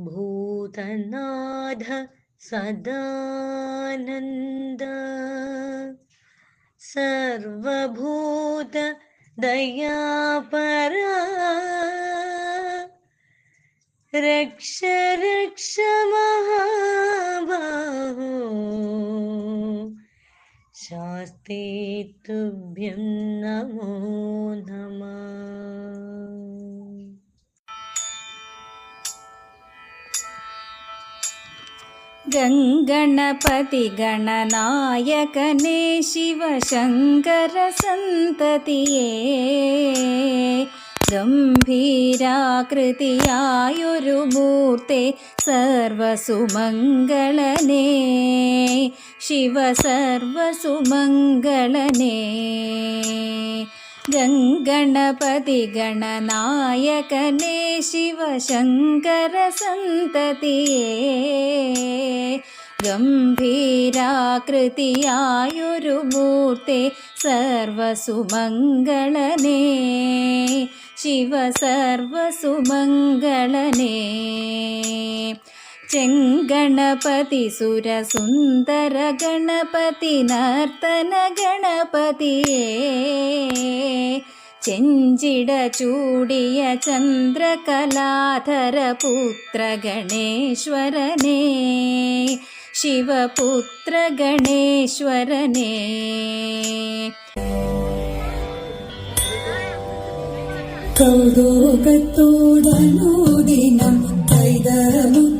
भूतनाध सदानन्द। सर्वभूत दयापरा। रक्ष रक्ष महाबाहो। शास्ते तुभ्यं नमो नमः। ഗംഗണപതി ഗണനായകനേ ശിവശങ്കര शिवशङ्करसन्ततिये ഗംഭീരാകൃതിയായൊരു മൂർത്തെ സർവസുമംഗളനേ. ശിവ സർവസുമംഗളനേ. गङ्गणपति गणनायकने शिवशङ्करसन्ततिये गम्भीराकृतियायुरुमूर्ते सर्वसुमङ्गलने शिव सर्वसुमङ्गलने ചെങ്കണപതി സുരസുന്ദര ഗണപതി നർത്തന ഗണപതിയേ. ചെഞ്ചിട ചൂടിയ ചന്ദ്രകലാധര പുത്ര ഗണേശ്വരനേ. ശിവപുത്ര ഗണേശ്വരനേ. കൗതുകത്തോടനോദിനം കൈതമുക്ക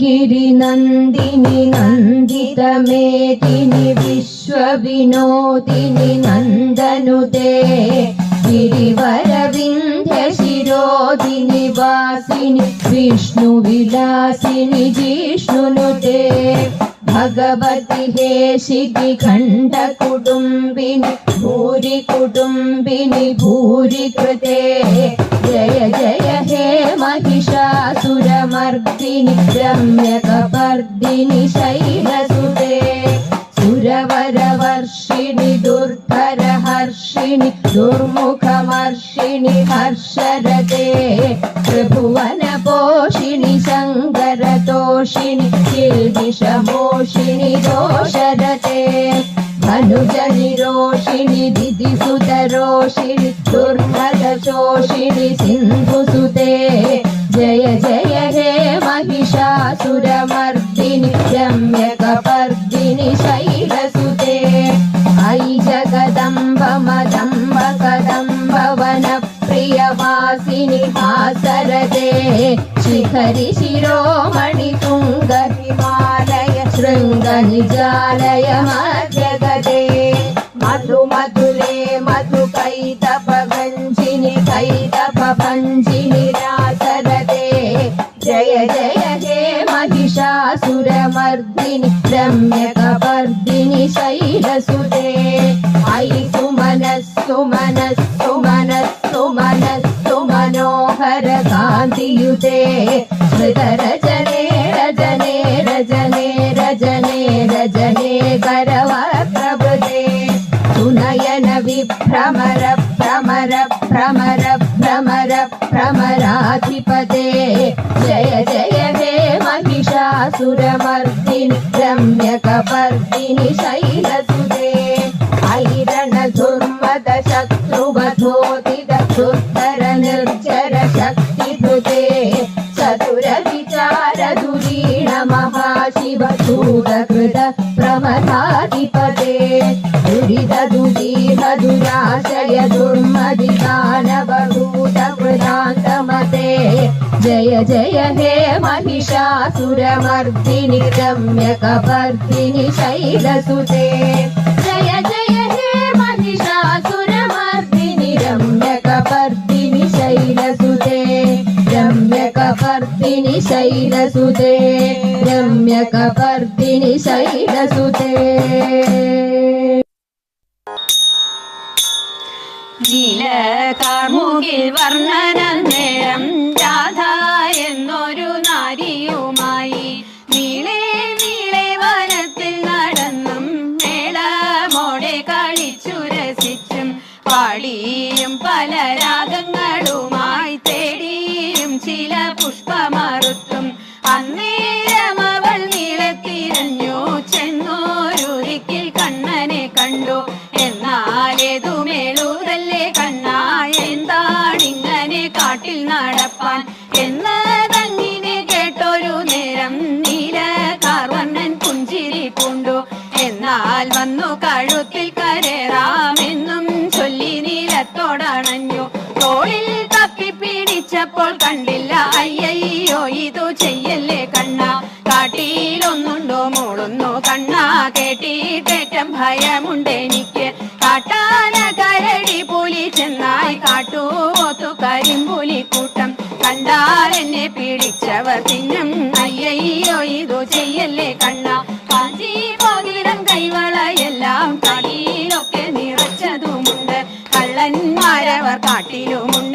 गिरिनन्दिनि नन्दितमेदिनि विश्वविनोदिनि नन्दनुते गिरिवरविन्ध्यशिरोदिनि वासिनि विष्णुविलासिनि जिष्णुनुते भगवति हे शिखिखण्डकुटुम्बिनि भूरि कुटुम्बिनि भूरि कृते जय जय हे महिषासुरमर्दिनि रम्यकपर्दिनि शैलसुते सुरवरवर्षिणि दुर्धरहर्षिणि दुर्मुखमर्षिणि हर्षरते त्रिभुवनपोषिणि शङ्करतोषिणि किल्बिषमोषिणि दोषरते धनुजनिरोषिणि दिदिसुतरोषिणि दुर्मदशोषिणि सिन्धुसुते जय जय हे महिषासुरमर्दिनि रम्यकपर्दिनि शैलसुते अयि जगदम्ब मदम्ब कदम्ब वनप्रियवासिनि हासरते शिखरि शिरोमणि तुङ्ग हिमालय शृङ्गनिजालय जगते मधु मधुले मधु कै तप पञ्चिनि कै तपञ्चिनि जय जय हे महिषासुरमर्दिनि रम्यकपर्दिनि रम्यकमर्दिनि सैलसुते अयि सुमनस्तु मनस्तु मनस्तु मनस्तु मनोहर कान्तियुते मृधरचन करवप्रभृते सुनयन विभ्रमर भ्रमर भ्रमर भ्रमर भ्रमराधिपते जय जय हे महिषासुरमर्दिनि रम्यकपर्दिनि शैलसुते ऐरणधुर्मद शत्रुवधोदित महाशिव सूरकृत प्रमथाधिपते दुरिद दुदीह दुराशय दुर्मदि दानवभूत कृतान्तमते जय जय हे महिषासुरमर्दिनि रम्यकपर्दिनि शैलसुते जय जय हे महिषासुरमर्दिनि रम्यकपर्दिनि കപർത്തിനി ശൈലസുതേ രമ്യ കപർത്തിനി ശൈലസുതേ നീല കാർമുകിൽ വർണന നേരം പിടിച്ചപ്പോൾ കണ്ടില്ല. അയ്യയ്യോ ഇതു ചെയ്യല്ലേ കണ്ണ? കാട്ടിയിലൊന്നുണ്ടോ? മൂളുന്നു കണ്ണ? കേട്ടിട്ടേറ്റം ഭയമുണ്ട് എനിക്ക്. കാട്ടാന കരടി പുലി ചെന്നായി കാട്ടുപോത്തു കരിമ്പുലി കൂട്ടം. കണ്ടാൽ എന്നെ പിടിച്ചവർ തിന്നും. അയ്യയ്യോ ഇതു ചെയ്യല്ലേ കണ്ണ? കാഞ്ചി മോതിരം കൈവളയെല്ലാം കാട്ടിയിലൊക്കെ നിറച്ചതുമുണ്ട്. കള്ളന്മാരവർ കാട്ടിലുമുണ്ട്.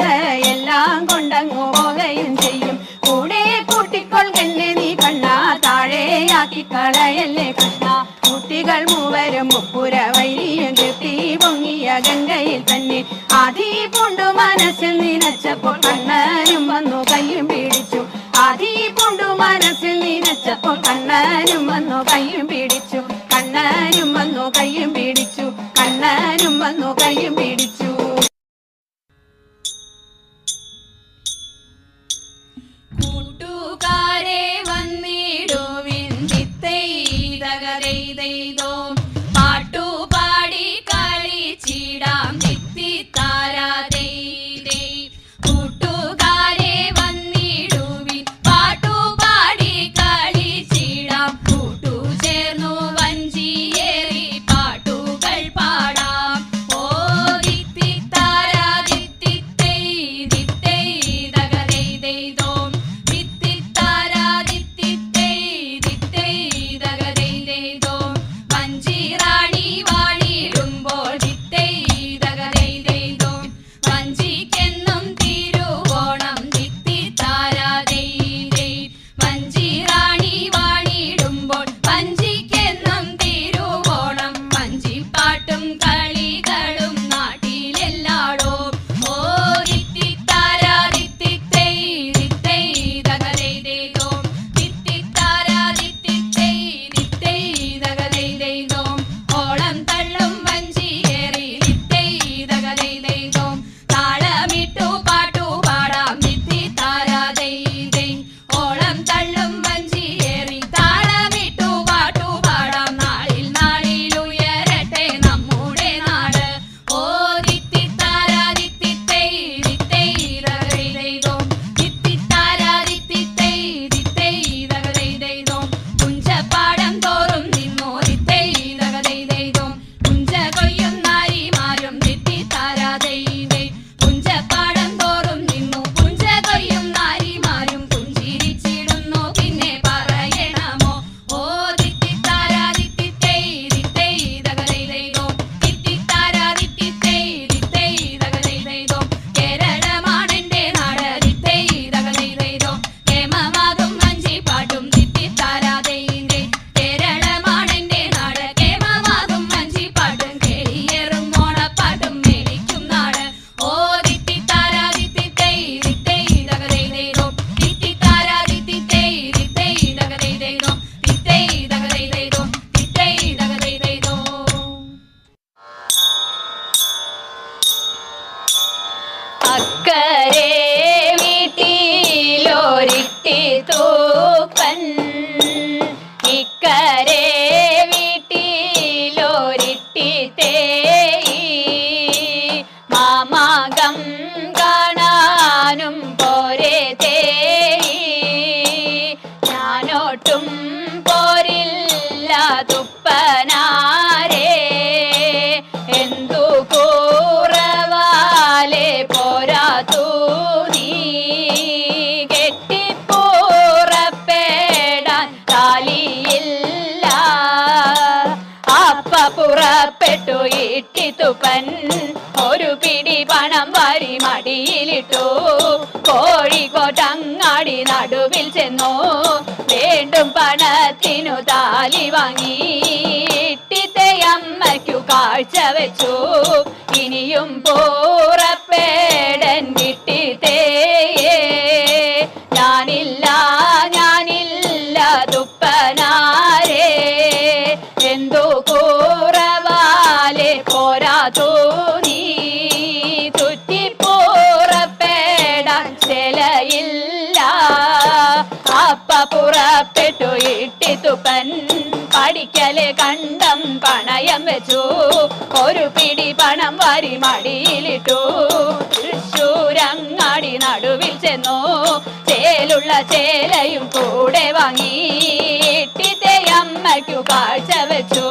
താഴെയാക്കി കൃഷ്ണ? കുട്ടികൾ മൂവരും മുപ്പുര വൈരിയും കെട്ടി പൊങ്ങിയ ഗംഗയിൽ തന്നെ. ആദി പൊണ്ടു മനസ്സിൽ നിനച്ചപ്പോൾ കണ്ണനും വന്നു കയ്യും പിടിച്ചു. ആദി പൊണ്ടു മനസ്സിൽ നിനച്ചപ്പോൾ കണ്ണനും വന്നു കയ്യും പിടിച്ചു. കണ്ണനും വന്നു കയ്യും പിടിച്ചു. കണ്ണനും വന്നു കയ്യും പിടിച്ചു. കൂട്ടുകാരെ Play-Doh. हरे ഇട്ടിത്തുപ്പൻ ഒരു പിടി പണം വാരി മടിയിലിട്ടു. കോഴിക്കോട്ടങ്ങാടി നടുവിൽ ചെന്നു. വീണ്ടും പണത്തിനു താലി വാങ്ങി. ഇട്ടിത്തെ അമ്മയ്ക്കു കാഴ്ച വെച്ചു. ഇനിയും പൂറപ്പേടൻ പഠിക്കലെ കണ്ടം പണയം വെച്ചു. ഒരു പിടി പണം വാരി മടിയിലിട്ടു. തൃശൂരങ്ങാടി നടുവിൽ ചെന്നു. ചേലുള്ള ചേലയും കൂടെ വാങ്ങി. ഇട്ടിത്തെ അമ്മയ്ക്കു കാഴ്ച വെച്ചു.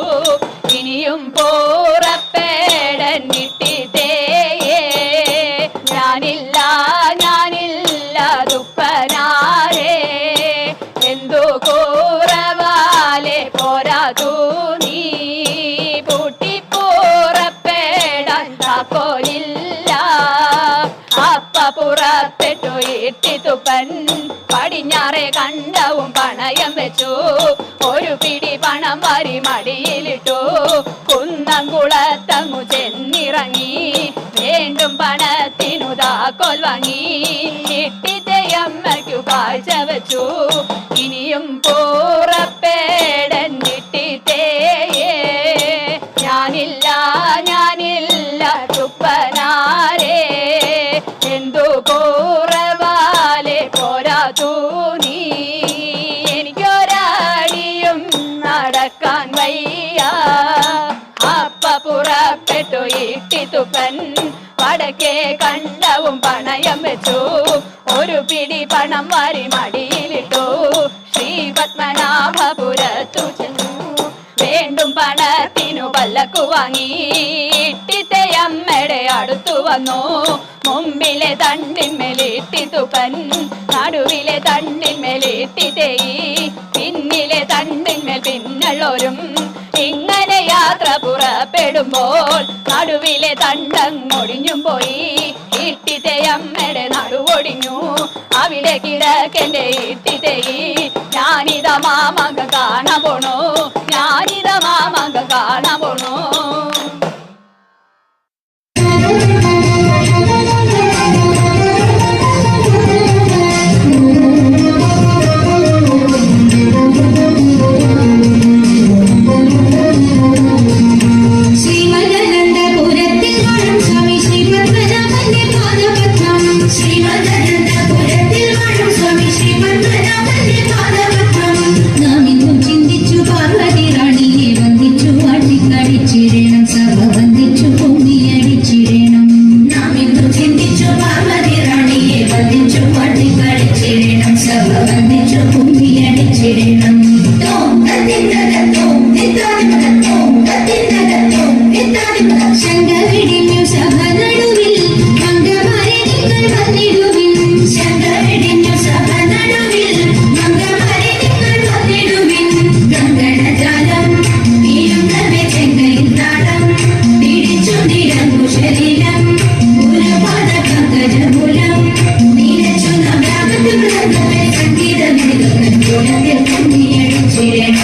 ഇട്ടിത്തുപ്പൻ പടിഞ്ഞാറെ കണ്ടവും പണയം വെച്ചു. ഒരു പിടി പണം വരി മടിയിലിട്ടു. കുന്നംകുളത്തങ്ങു ചെന്നിറങ്ങി. വീണ്ടും പണത്തിനു താക്കോൽ വാങ്ങി. ഇട്ടിത്തയമ്മയ്ക്കു കാഴ്ച വെച്ചു. ഇനിയും പൂറപ്പേടൻ ഇട്ടിത്തുപ്പൻ വടക്കേ കണ്ടവും പണയം വെച്ചു. ഒരു പിടി പണം വാരി മടിയിലിട്ടു. ശ്രീ പത്മനാഭപുരത്തു വേണ്ടും പണത്തിനു പല്ലക്കു വാങ്ങി. ഇട്ടിത്തയമ്മയുടെ അടുത്തു വന്നു. മുമ്പിലെ തണ്ടിന്മേലിട്ടി തുപ്പൻ നടുവിലെ തണ്ടിന്മേലിട്ടി പുറപ്പെടുമ്പോൾ തണ്ടം തണ്ടങ്ങൊടിഞ്ഞും പോയി. ഇട്ടിത്തയമ്മയുടെ നടുവൊടിഞ്ഞു അവിടെ കിടക്കന്റെ ഇട്ടിത്തയി ഞാനിത മാമക കാണ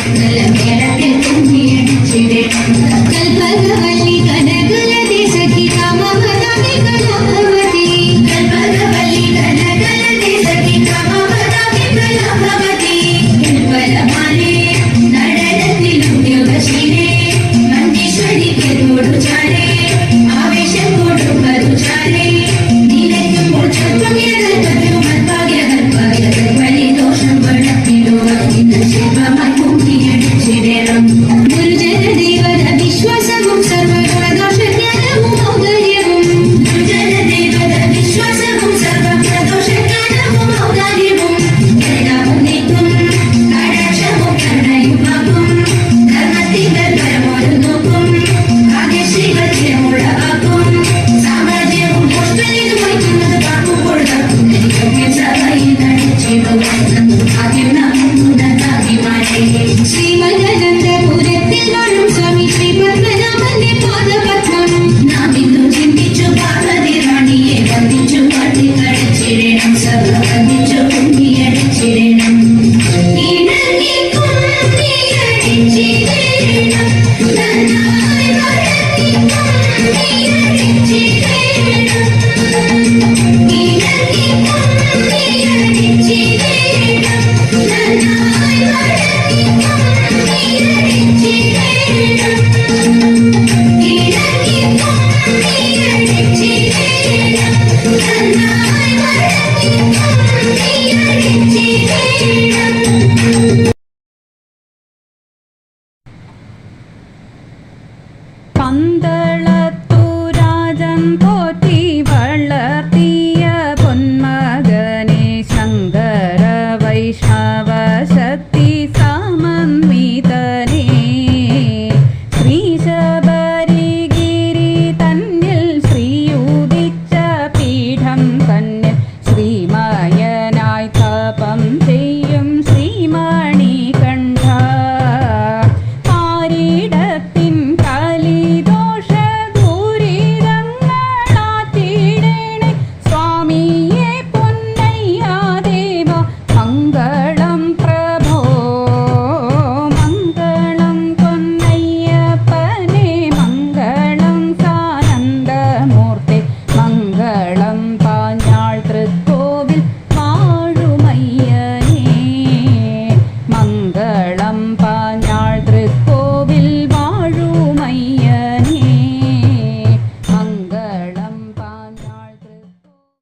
Dale. Thank you.